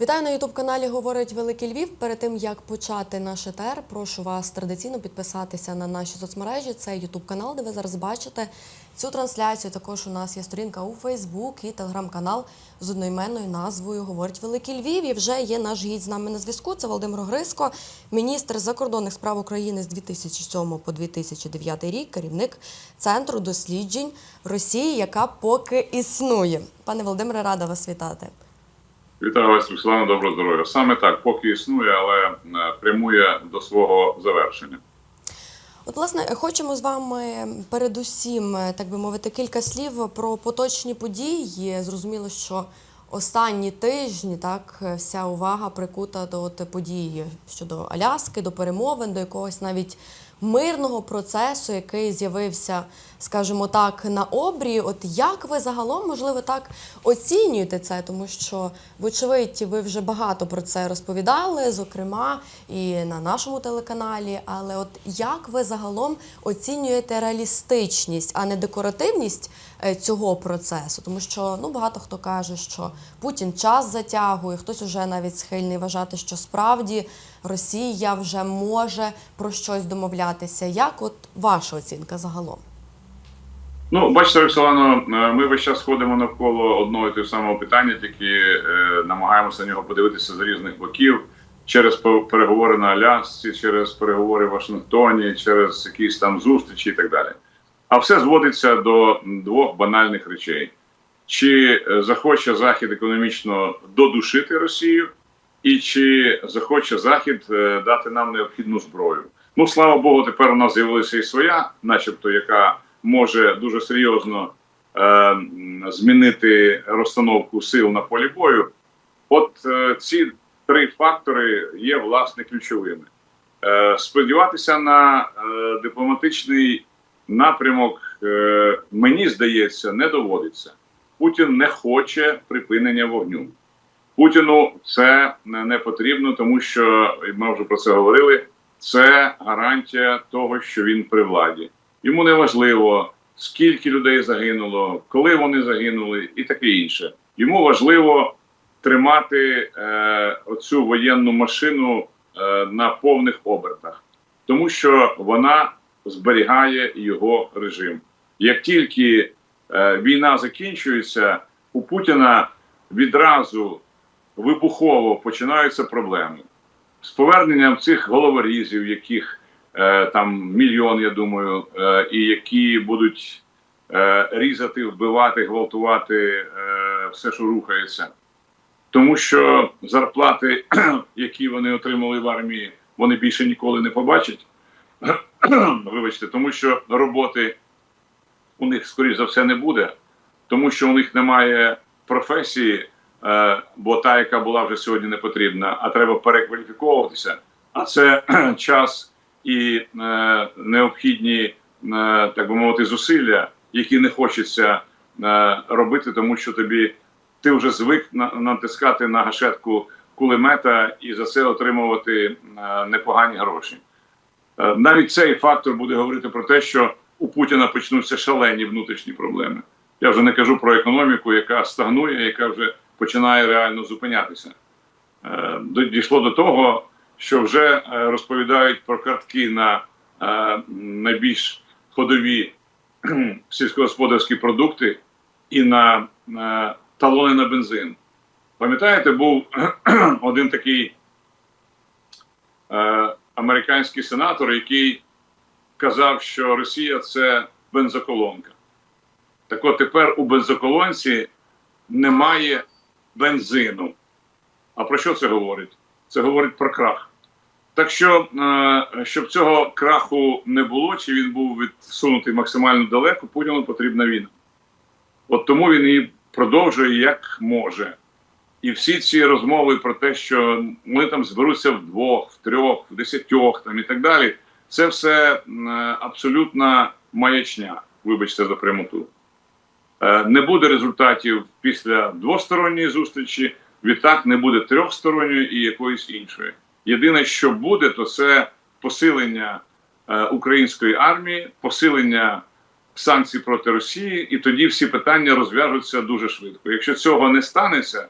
Вітаю на Ютуб каналі Говорить Великий Львів. Перед тим як почати наш етер, прошу вас традиційно підписатися на наші соцмережі. Це Ютуб канал, де ви зараз бачите цю трансляцію. Також у нас є сторінка у Фейсбук і телеграм-канал з одноіменною назвою Говорить Великий Львів. І вже є наш гість з нами на зв'язку. Це Володимир Гриско, міністр закордонних справ України з 2007 по 2009 рік, керівник центру досліджень Росії, яка поки існує. Пане Володимире, рада вас вітати. Вітаю вас, Руслана, доброго здоров'я. Саме так, поки існує, але е, прямує до свого завершення. От, власне, хочемо з вами передусім, е, так би мовити, кілька слів про поточні події. Зрозуміло, що останні тижні так е, вся увага прикута до от події щодо Аляски, до перемовин, до якогось навіть мирного процесу, який з'явився, скажімо так, на обрії. От як ви загалом, можливо, так оцінюєте це, тому що, вочевидь, ви вже багато про це розповідали, зокрема і на нашому телеканалі. Але от як ви загалом оцінюєте реалістичність, а не декоративність е, цього процесу? Тому що ну багато хто каже, що Путін час затягує, хтось уже навіть схильний вважати, що справді Росія вже може про щось домовлятися. Як от ваша оцінка загалом? Ну, бачите, Роксолано, е, ми весь час ходимо навколо одного і того самого питання, тільки е, намагаємося на нього подивитися з різних боків через переговори на Алясці, через переговори в Вашингтоні, через якісь там зустрічі і так далі. А все зводиться до двох банальних речей: чи е, захоче Захід економічно додушити Росію, і чи захоче Захід е, дати нам необхідну зброю. Ну, слава Богу, тепер у нас з'явилася і своя, начебто, яка може дуже серйозно е, змінити розстановку сил на полі бою. От е, ці три фактори є власне ключовими. Е, сподіватися на е, дипломатичний напрямок, е, мені здається, не доводиться. Путін не хоче припинення вогню. Путіну це не потрібно, тому що ми вже про це говорили. Це гарантія того, що він при владі. Йому не важливо, скільки людей загинуло, коли вони загинули, і таке інше. Йому важливо тримати е, оцю воєнну машину е, на повних обертах, тому що вона зберігає його режим. Як тільки е, війна закінчується, у Путіна відразу вибухово починаються проблеми з поверненням цих головорізів, яких е, там мільйон, я думаю, е, і які будуть е, різати, вбивати, гвалтувати е, все, що рухається. Тому що зарплати, які вони отримали в армії, вони більше ніколи не побачать. Вибачте, тому що роботи у них, скоріш за все, не буде, тому що у них немає професії, бо та, яка була вже сьогодні не потрібна, а треба перекваліфіковуватися. А це час і е, необхідні, е, так би мовити, зусилля, які не хочеться е, робити, тому що тобі ти вже звик натискати на гашетку кулемета і за це отримувати е, непогані гроші. Е, Навіть цей фактор буде говорити про те, що у Путіна почнуться шалені внутрішні проблеми. Я вже не кажу про економіку, яка стагнує, яка вже починає реально зупинятися. Е, Дійшло до того, що вже е, розповідають про картки на е, найбільш ходові сільськогосподарські продукти і на талони на бензин. Пам'ятаєте, був один такий американський сенатор, який казав, що Росія це бензоколонка. Так от тепер у бензоколонці немає бензину. А про що це говорить? Це говорить про крах. Так що, е, щоб цього краху не було, чи він був відсунутий максимально далеко, Путіну потрібна війна. От тому він її продовжує як може. І всі ці розмови про те, що ми там зберуться вдвох, в трьох, в десятьох там і так далі, це все е, абсолютна маячня. Вибачте за прямоту. Е, Не буде результатів після двосторонньої зустрічі. Відтак не буде трьохсторонньої і якоїсь іншої. Єдине, що буде, то це посилення е, української армії, посилення санкцій проти Росії, і тоді всі питання розв'яжуться дуже швидко. Якщо цього не станеться,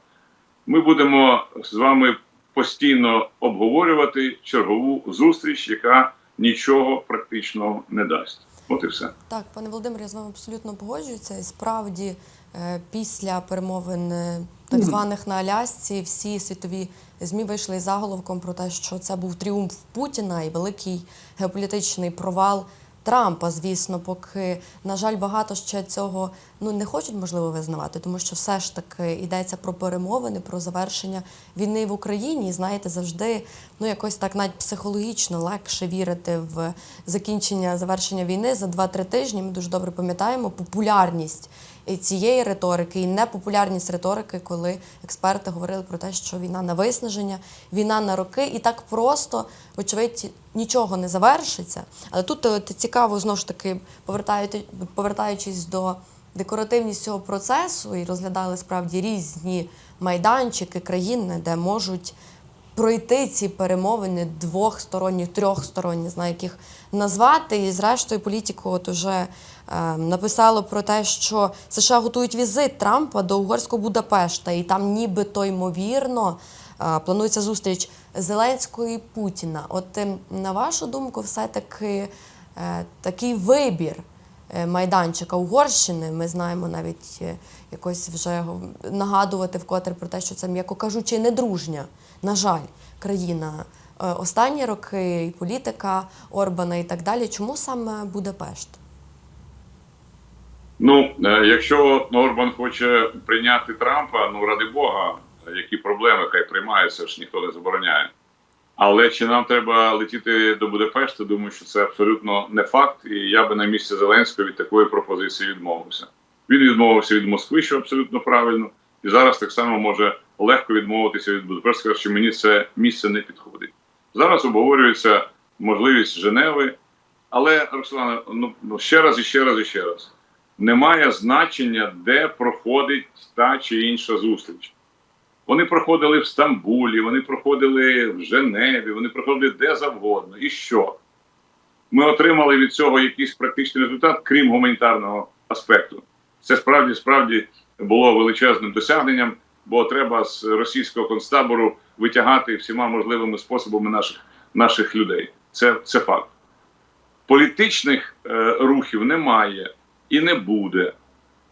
ми будемо з вами постійно обговорювати чергову зустріч, яка нічого практичного не дасть. От і все. Так, пане Володимире, я з вами абсолютно погоджуюся. І справді, е, після перемовин е, так званих на Алясці, всі світові ЗМІ вийшли із заголовком про те, що це був тріумф Путіна і великий геополітичний провал Трампа. Звісно, поки на жаль, багато ще цього ну не хочуть можливо визнавати, тому що все ж таки йдеться про перемовини, про завершення війни в Україні. І знаєте, завжди ну якось так навіть психологічно легше вірити в закінчення завершення війни за 2-3 тижні. Ми дуже добре пам'ятаємо популярність цієї риторики, і непопулярність риторики, коли експерти говорили про те, що війна на виснаження, війна на роки, і так просто, вочевидь, нічого не завершиться. Але тут е, цікаво знову ж таки, повертаючись до декоративність цього процесу, і розглядали справді різні майданчики країни, де можуть пройти ці перемовини двохсторонні, трьохсторонні, знаю, яких назвати. І зрештою політику от уже е, написало про те, що США готують візит Трампа до угорського Будапешта, і там нібито ймовірно е, планується зустріч Зеленського і Путіна. От е, на вашу думку, все-таки е, такий вибір майданчика Угорщини. Ми знаємо навіть е, якось вже нагадувати вкотре про те, що це, м'яко кажучи, недружня, на жаль, країна. Е, Останні роки і політика Орбана і так далі. Чому саме Будапешт? Ну, е, якщо Орбан хоче прийняти Трампа, ну ради Бога, які проблеми, хай приймаються ж ніхто не забороняє. Але чи нам треба летіти до Будапешта? Думаю, що це абсолютно не факт, і я би на місці Зеленського від такої пропозиції відмовився. Він відмовився від Москви, що абсолютно правильно, і зараз так само може легко відмовитися від Будапешта, що мені це місце не підходить. Зараз обговорюється можливість Женеви, але Роксолана, ну ну, ще раз і ще раз і ще раз. Немає значення, де проходить та чи інша зустріч. Вони проходили в Стамбулі, вони проходили в Женеві, вони проходили де завгодно. І що? Ми отримали від цього якийсь практичний результат, крім гуманітарного аспекту. Це справді справді було величезним досягненням, бо треба з російського концтабору витягати всіма можливими способами наших, наших людей. Це, це факт. Політичних е, рухів немає і не буде.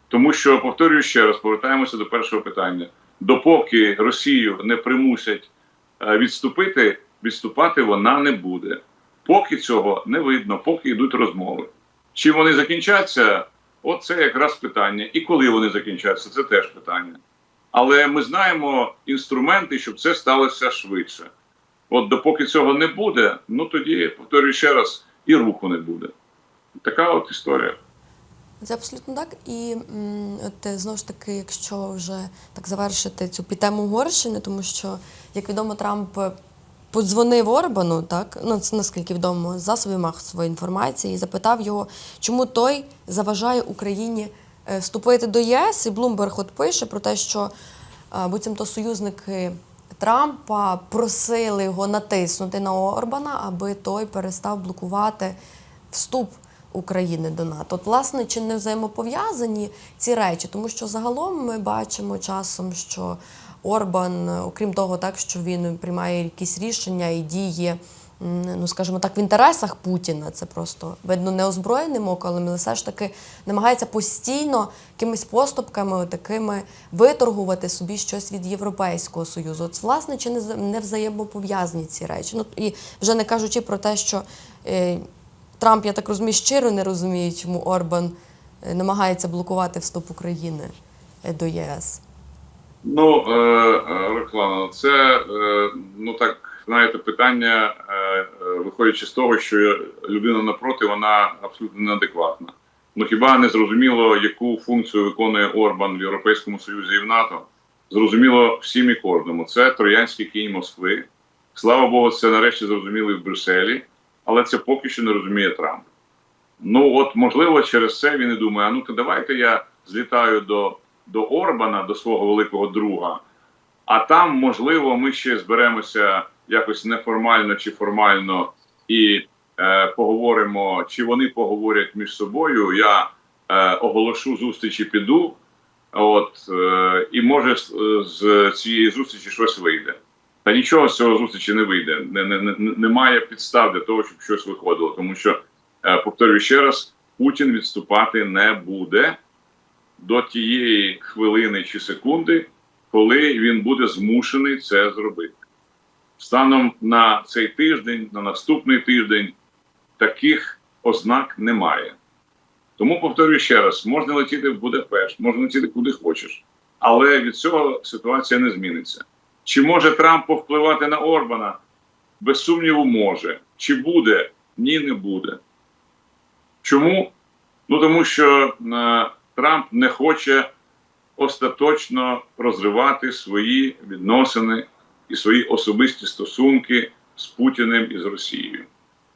Тому що, повторюю ще раз, повертаємося до першого питання. Допоки Росію не примусять е, відступити, відступати вона не буде. Поки цього не видно, поки йдуть розмови. Чи вони закінчаться? От це якраз питання. І коли вони закінчаться, це теж питання. Але ми знаємо інструменти, щоб це сталося швидше. От допоки цього не буде, ну тоді, повторюю ще раз, і руху не буде. Така от історія. Це абсолютно так. І от е, знову ж таки, якщо вже так завершити цю тему Угорщини, тому що, як відомо, Трамп е, подзвонив Орбану, так ну це наскільки відомо з засобів масової інформації, і запитав його, чому той заважає Україні е, вступити до ЄС. І Блумберг от пише про те, що буцімто союзники Трампа просили його натиснути на Орбана, аби той перестав блокувати вступ України до НАТО. От, власне, чи не взаємопов'язані ці речі? Тому що загалом ми бачимо часом, що Орбан, окрім того, так що він приймає якісь рішення і діє. Ну, скажімо так, в інтересах Путіна це просто видно неозброєним оком, але все ж таки намагається постійно якимись поступками такими виторгувати собі щось від Європейського союзу. От, власне, чи не не взаємопов'язані ці речі? Ну і вже не кажучи про те, що е, Трамп, я так розумію, щиро не розуміє, чому Орбан е, намагається блокувати вступ України е, до ЄС. Ну, е, е, це е, ну так знаєте, питання, виходячи з того, що людина напроти, вона абсолютно неадекватна. Ну хіба не зрозуміло, яку функцію виконує Орбан в Європейському Союзі і в НАТО? Зрозуміло всім і кожному. Це троянський кінь Москви. Слава Богу, це нарешті зрозуміли в Брюсселі, але це поки що не розуміє Трамп. Ну от можливо, через це він і думає: а ну то давайте я злітаю до, до Орбана, до свого великого друга, а там, можливо, ми ще зберемося якось неформально чи формально і е, поговоримо, чи вони поговорять між собою. Я е, оголошу зустріч і піду. От е, і може з, з цієї зустрічі щось вийде. Та нічого з цього зустрічі не вийде. Не, не, не, немає підстав для того, щоб щось виходило. Тому що, е, повторюю ще раз, Путін відступати не буде до тієї хвилини чи секунди, коли він буде змушений це зробити. Станом на цей тиждень, на наступний тиждень, таких ознак немає. Тому повторюю ще раз: можна летіти в Будапешт, можна летіти куди хочеш, але від цього ситуація не зміниться. Чи може Трамп повпливати на Орбана? Без сумніву, може. Чи буде? Ні, не буде. Чому? Ну тому що е, Трамп не хоче остаточно розривати свої відносини і свої особисті стосунки з Путіним і з Росією.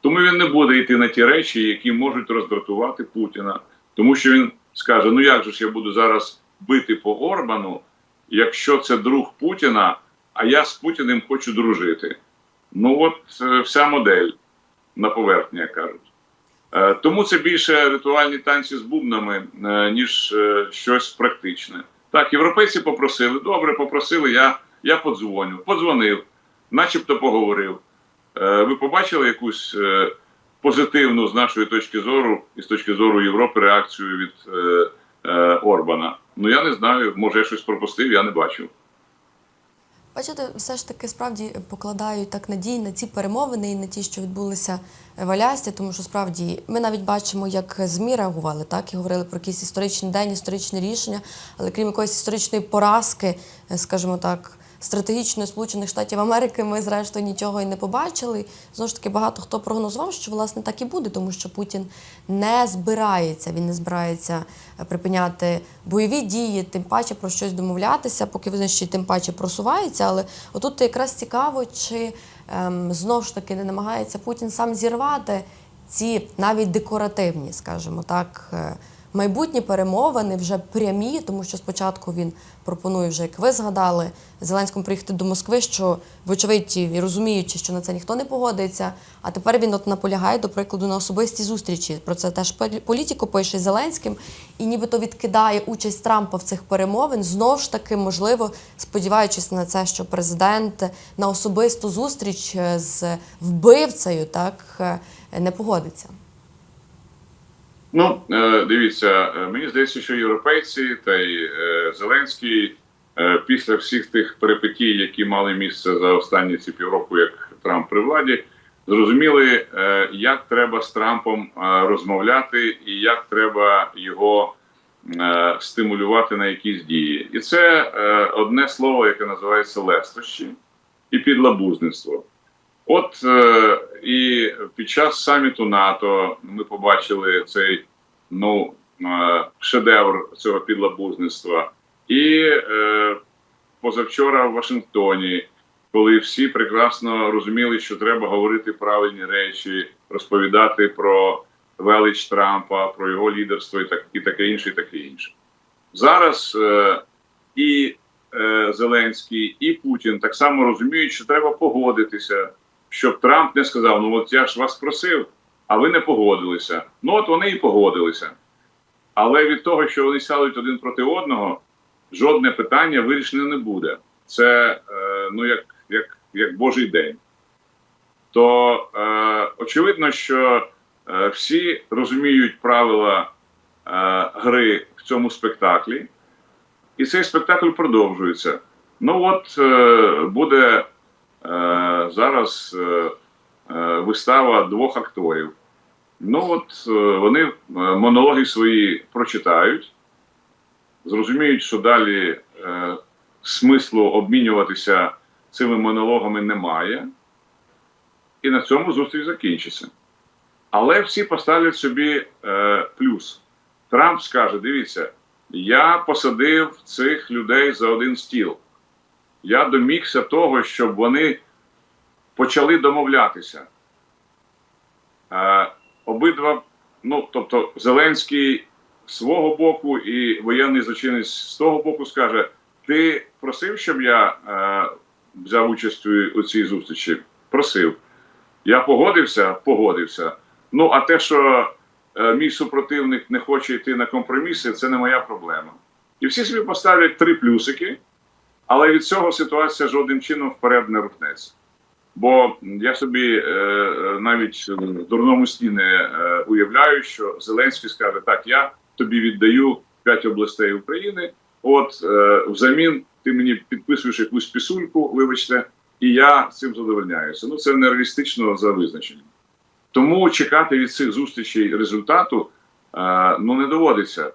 Тому він не буде йти на ті речі, які можуть роздратувати Путіна. Тому що він скаже: ну як же ж я буду зараз бити по Орбану, якщо це друг Путіна, а я з Путіним хочу дружити. Ну от е, вся модель на поверхні, як кажуть. Е, Тому це більше ритуальні танці з бубнами, е, ніж щось практичне. Так, європейці попросили, добре, попросили, я, я подзвоню. Подзвонив, начебто поговорив. Ви побачили якусь позитивну з нашої точки зору і з точки зору Європи реакцію від Орбана? Ну я не знаю, може я щось пропустив, я не бачив. Бачите, все ж таки справді покладають так надії на ці перемовини і на ті, що відбулися в Алясці, тому що справді ми навіть бачимо, як ЗМІ реагували, так і говорили про якийсь історичний день, історичне рішення, але крім якоїсь історичної поразки, е, скажімо так. Стратегічної Сполучених Штатів Америки ми зрештою нічого і не побачили. Знову ж таки, багато хто прогнозував, що власне так і буде, тому що Путін не збирається, він не збирається е, припиняти бойові дії, тим паче про щось домовлятися, поки він ще тим паче просувається. Але отут якраз цікаво, чи ем, знову ж таки не намагається Путін сам зірвати ці навіть декоративні, скажімо так. Майбутні перемовини вже прямі, тому що спочатку він пропонує, вже як ви згадали, Зеленському приїхати до Москви, що вочевидь і розуміючи, що на це ніхто не погодиться. А тепер він от наполягає, до прикладу, на особистій зустрічі. Про це теж полі- політику пише Зеленським, і нібито відкидає участь Трампа в цих перемовин. Знов ж таки, можливо, сподіваючись на це, що президент на особисту зустріч е, з вбивцею так е, не погодиться. Ну, е, дивіться, е, мені здається, що європейці та й е, Зеленський після всіх тих перипетій, які мали місце за останні ці півроку, як Трамп при владі, зрозуміли, як треба з Трампом розмовляти і як треба його стимулювати на якісь дії. І це одне слово, яке називається лестощі і підлабузництво. От е, і під час саміту НАТО ми побачили цей ну е, шедевр цього підлабузництва. І е, позавчора в Вашингтоні, коли всі прекрасно розуміли, що треба говорити правильні речі, розповідати про велич Трампа, про його лідерство і так і таке інше, і таке інше. Зараз е, і е, Зеленський, і Путін так само розуміють, що треба погодитися щоб Трамп не сказав: ну от я ж вас просив, а ви не погодилися. Ну от вони і погодилися. Але від того, що вони сядуть один проти одного, жодне питання вирішене не буде. Це е, ну як, як, як Божий день. То е, очевидно, що е, всі розуміють правила е, гри в цьому спектаклі, і цей спектакль продовжується. Ну от е, буде зараз е, е, вистава двох акторів. Ну от е, вони е, монологи свої прочитають, зрозуміють, що далі е, смислу обмінюватися цими монологами немає, і на цьому зустріч закінчиться. Але всі поставлять собі е, плюс. Трамп скаже: дивіться, я посадив цих людей за один стіл я домігся того, щоб вони почали домовлятися. Е, обидва, ну тобто, Зеленський з свого боку і воєнний злочинець з того боку скаже: Ти просив, щоб я е, взяв участь у, цій зустрічі? Просив. Я погодився, погодився. Ну, а те, що е, мій супротивник не хоче йти на компроміси, це не моя проблема. І всі собі поставлять три плюсики, але від цього ситуація жодним чином вперед не рухнеться. Бо я собі е, е, навіть в дурному сні не е, уявляю, що Зеленський скаже: так, я тобі віддаю п'ять областей України. От е, взамін ти мені підписуєш якусь пісульку, вибачте, і я цим задовольняюся. Ну це нереалістично за визначенням. Тому чекати від цих зустрічей результату е, ну не доводиться.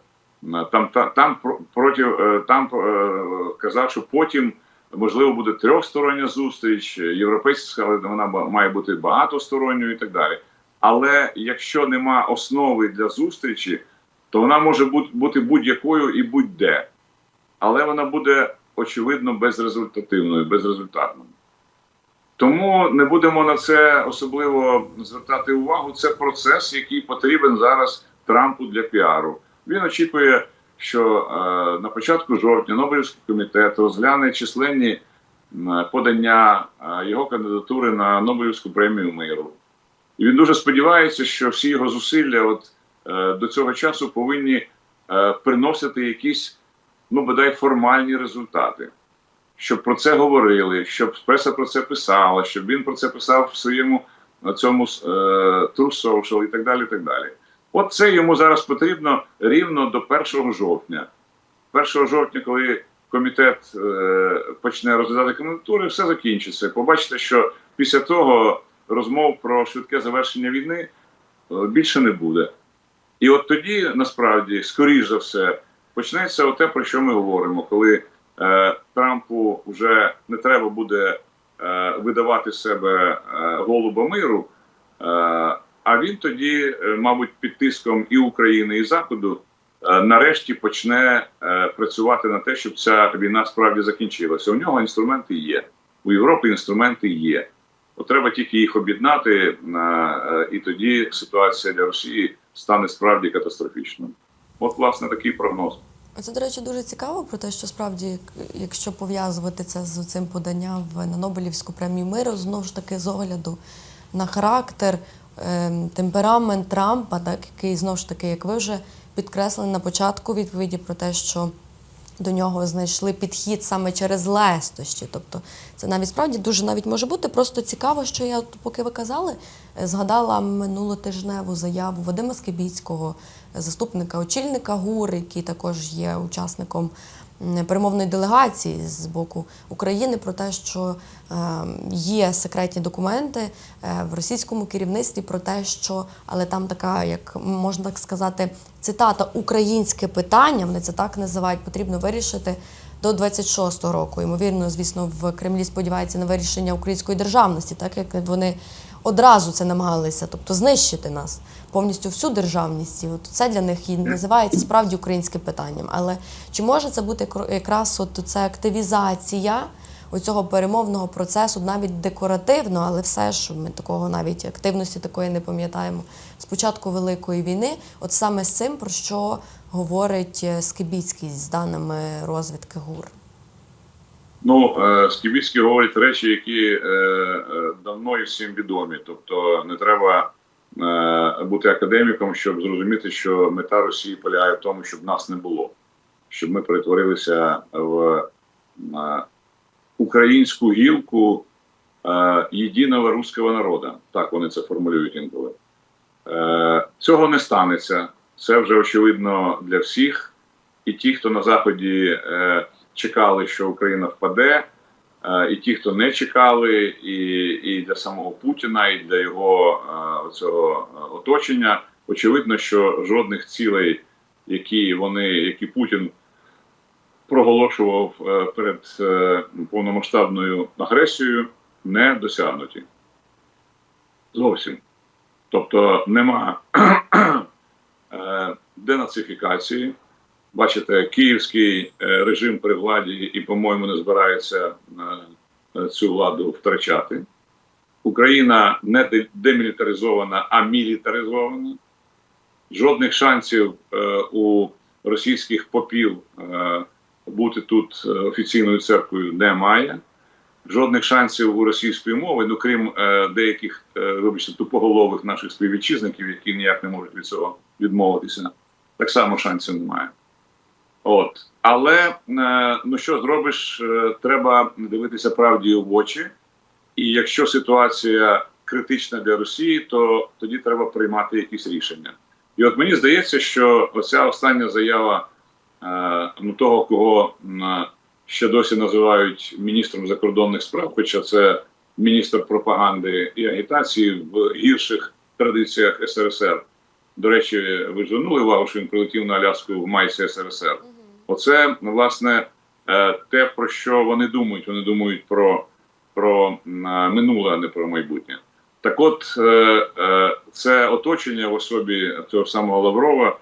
Е, Там там про- проти е, там е, казав, що потім можливо буде трьохстороння зустріч. Європейці сказали, вона має бути багатосторонньою і так далі. Але якщо нема основи для зустрічі, то вона може бути будь-якою і будь-де. Але вона буде очевидно безрезультативною, безрезультатною. Тому не будемо на це особливо звертати увагу. Це процес, який потрібен зараз Трампу для піару. Він очікує, що е, на початку жовтня Нобелівський комітет розгляне численні подання е, його кандидатури на Нобелівську премію миру. І він дуже сподівається, що всі його зусилля от, е, до цього часу повинні приносити якісь, ну, бодай формальні результати щоб про це говорили, щоб преса про це писала, щоб він про це писав в своєму на цьому е, True Social і так далі. і так далі. От це йому зараз потрібно рівно до 1 жовтня. 1 жовтня, коли комітет е, почне розглядати кандидатури, все закінчиться. Побачите, що після того розмов про швидке завершення війни е, більше не буде. І от тоді, насправді, скоріш за все, почнеться те, про що ми говоримо, коли е, Трампу вже не треба буде е, видавати себе е, голуба миру, е, а він тоді, е, мабуть, під тиском і України, і Заходу, е, нарешті почне е, працювати на те, щоб ця війна справді закінчилася. У нього інструменти є, у Європи інструменти є. От треба тільки їх об'єднати, і тоді ситуація для Росії стане справді катастрофічною. От, власне, такий прогноз. Це, до речі, дуже цікаво про те, що справді, якщо пов'язувати це з цим поданням на Нобелівську премію миру, знову ж таки з огляду на характер, темперамент Трампа, так, який знову ж таки, як ви вже підкреслили на початку відповіді про те, що до нього знайшли підхід саме через лестощі. Тобто це навіть справді дуже навіть може бути. Просто цікаво, що я, поки ви казали, е, згадала минулотижневу заяву Вадима Скибіцького, е, заступника очільника ГУР, який також є учасником перемовної делегації з боку України про те, що е, є секретні документи е, в російському керівництві про те, що але там така, як можна так сказати, цитата українське питання, вони це так називають, потрібно вирішити. До 26-го року, ймовірно, звісно, в Кремлі сподіваються на вирішення української державності, так як вони одразу це намагалися, тобто знищити нас повністю всю державність. І от це для них і називається справді українським питанням. Але чи може це бути якраз от це активізація оцього перемовного процесу, навіть декоративно, але все ж ми такого навіть активності такої не пам'ятаємо з початку Великої війни, от саме з цим, про що говорить е, Скибіцький з даними розвідки ГУР. Ну, е, Скібіцький говорить речі, які е, е, давно і всім відомі. Тобто не треба бути академіком, щоб зрозуміти, що мета Росії полягає в тому, щоб нас не було, щоб ми перетворилися в українську гілку єдиного руського народу. Так вони це формулюють інколи. Цього не станеться. Це вже очевидно для всіх. І ті, хто на Заході чекали, що Україна впаде, е, і ті, хто не чекали, і, і для самого Путіна, і для його е, цього е, оточення, очевидно, що жодних цілей, які вони, які Путін проголошував перед повномасштабною агресією, не досягнуті. Зовсім. Тобто нема денацифікації. Бачите, київський е, режим при владі і, по-моєму, не збирається е, цю владу втрачати. Україна не демілітаризована, а мілітаризована. Жодних шансів е, у російських попів бути тут офіційною церквою немає. Жодних шансів у російської мови, ну крім деяких, вибачте, тупоголових наших співвітчизників, які ніяк не можуть від цього відмовитися, так само шансів немає. От. Але е, ну що зробиш, е, треба дивитися правді в очі. І якщо ситуація критична для Росії, то тоді треба приймати якісь рішення. І от мені здається, що оця остання заява е, ну, того, кого ще досі називають міністром закордонних справ, хоча це міністр пропаганди і агітації в гірших традиціях СРСР. До речі, ви звернули увагу, що він прилетів на Аляску в майці СРСР. Оце власне е, те, про що вони думають. Вони думають про, про е, минуле, а не про майбутнє. Так от, е, це оточення в особі цього самого Лаврова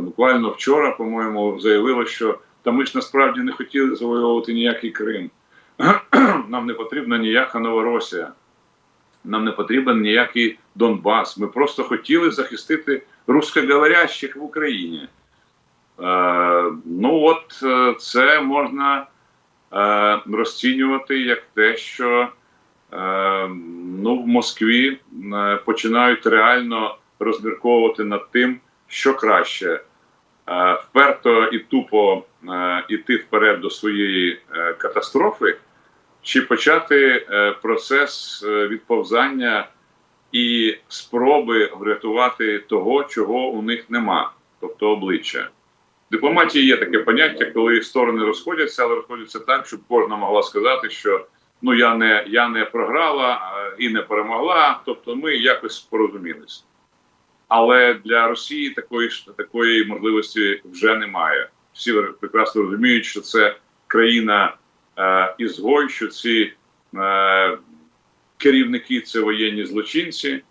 буквально вчора, по-моєму, заявило, що та ми ж насправді не хотіли завоювати ніякий Крим. Нам не потрібна ніяка Новоросія. Нам не потрібен ніякий Донбас. Ми просто хотіли захистити русскоговорящих в Україні. Е, ну от е, це можна е, розцінювати як те, що ну, в Москві починають реально розмірковувати над тим, що краще вперто і тупо іти вперед до своєї катастрофи, чи почати процес відповзання і спроби врятувати того, чого у них нема, тобто обличчя. Дипломатії є таке поняття, коли сторони розходяться, але розходяться так, щоб кожна могла сказати, що ну я не я не програла і не перемогла, тобто ми якось порозумілися. Але для Росії такої такої можливості вже немає. Всі прекрасно розуміють, що це країна е, ізгой, що ці е, керівники це воєнні злочинці,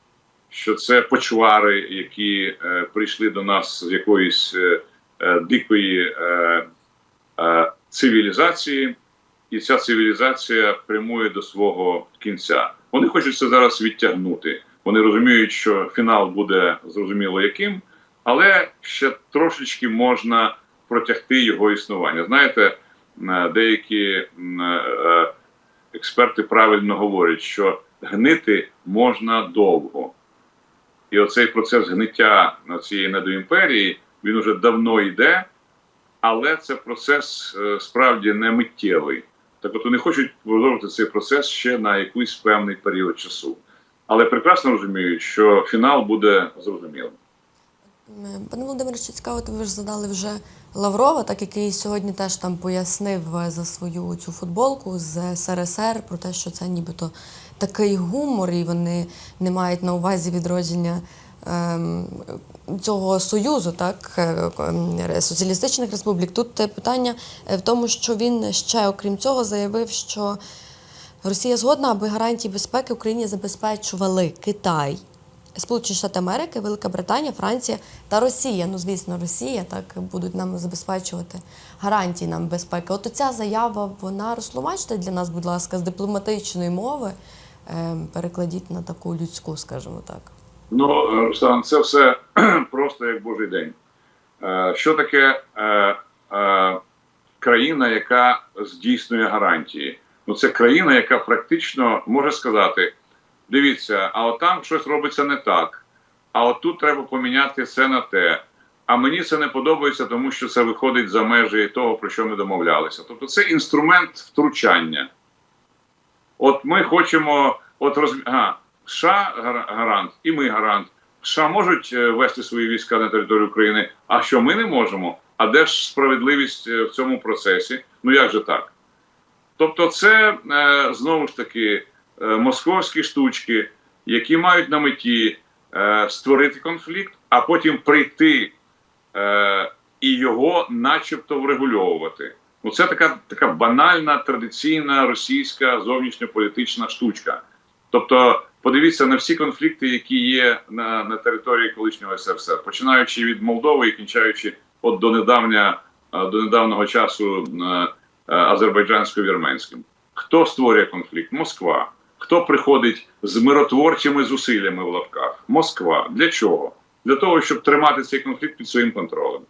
що це почвари, які е, прийшли до нас з якоїсь е, дикої е, е, цивілізації, і ця цивілізація прямує до свого кінця. Вони хочуть це зараз відтягнути. Вони розуміють, що фінал буде зрозуміло яким, але ще трошечки можна протягти його існування. Знаєте, е, деякі е, експерти правильно говорять, що гнити можна довго. І оцей процес гниття цієї недоімперії він уже давно йде, але це процес е, справді не миттєвий. Так от вони хочуть продовжити цей процес ще на якийсь певний період часу. Але прекрасно розуміють, що фінал буде зрозумілим. Е, Пане Володимире, що цікаво, ви ж задали вже Лаврова, так який сьогодні теж там пояснив е, за свою цю футболку з СРСР про те, що це нібито такий гумор, і вони не мають на увазі відродження цього союзу, так е, ем, соціалістичних республік. Тут е, питання е, в тому, що він ще, окрім цього, заявив, що Росія згодна, аби гарантії безпеки Україні забезпечували Китай. Сполучені Штати Америки, Велика Британія, Франція та Росія. Ну, звісно, Росія так будуть нам забезпечувати гарантії нам безпеки. От ця заява, вона розтлумачте для нас, будь ласка, з дипломатичної мови. Е, перекладіть на таку людську, скажімо так. Ну, е, Руслан, це все просто як Божий день. Е, Що таке е, країна, яка здійснює гарантії? Ну, це країна, яка практично може сказати: дивіться, а от там щось робиться не так, а от тут треба поміняти це на те. А мені це не подобається, тому що це виходить за межі того, про що ми домовлялися. Тобто це інструмент втручання. От ми хочемо, от роз... ага, США гар- гарант, і ми гарант. США можуть е, вести свої війська на територію України, а що ми не можемо? А де ж справедливість е, в цьому процесі? Ну як же так? Тобто, це е, знову ж таки московські штучки, які мають на меті створити конфлікт, а потім прийти і його, начебто, врегульовувати. Ну, це така, така банальна традиційна російська зовнішньополітична штучка. Тобто, подивіться на всі конфлікти, які є на, на території колишнього СРСР, починаючи від Молдови і кінчаючи от до е, до недавнього часу е, е, азербайджансько-вірменським. Хто створює конфлікт? Москва. Хто приходить з миротворчими зусиллями в лапках? Москва. Для чого? Для того, щоб тримати цей конфлікт під своїм контролем.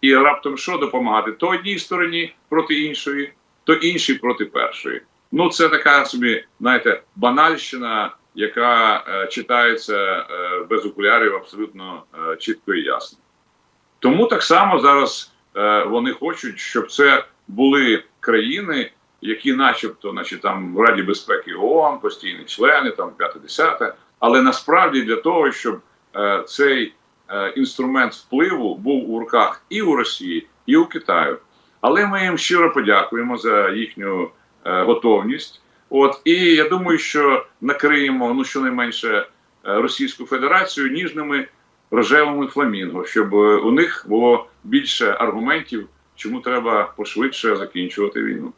І раптом що допомагати? То одній стороні проти іншої, то іншій проти першої. Ну, це така собі, знаєте, банальщина, яка е, читається е, без окулярів абсолютно е, чітко і ясно. Тому так само зараз вони хочуть, щоб це були країни, які, начебто, значить, там в Раді безпеки ООН, постійні члени, там 5-10, але насправді для того, щоб цей інструмент впливу був у руках і у Росії, і у Китаю. Але ми їм щиро подякуємо за їхню готовність. От і я думаю, що накриємо ну щонайменше е, Російську Федерацію ніжними рожевими фламінго, щоб е, у них було більше аргументів, чому треба пошвидше закінчувати війну.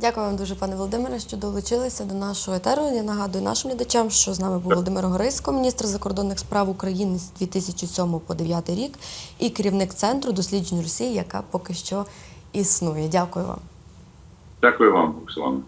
Дякую вам дуже, пане Володимире, що долучилися до нашого етеру. Я нагадую нашим глядачам, що з нами був Володимир Горисько, міністр закордонних справ України з 2007 по 2009 рік, і керівник центру досліджень Росії, яка поки що існує. Дякую вам. Дякую вам, Оксана.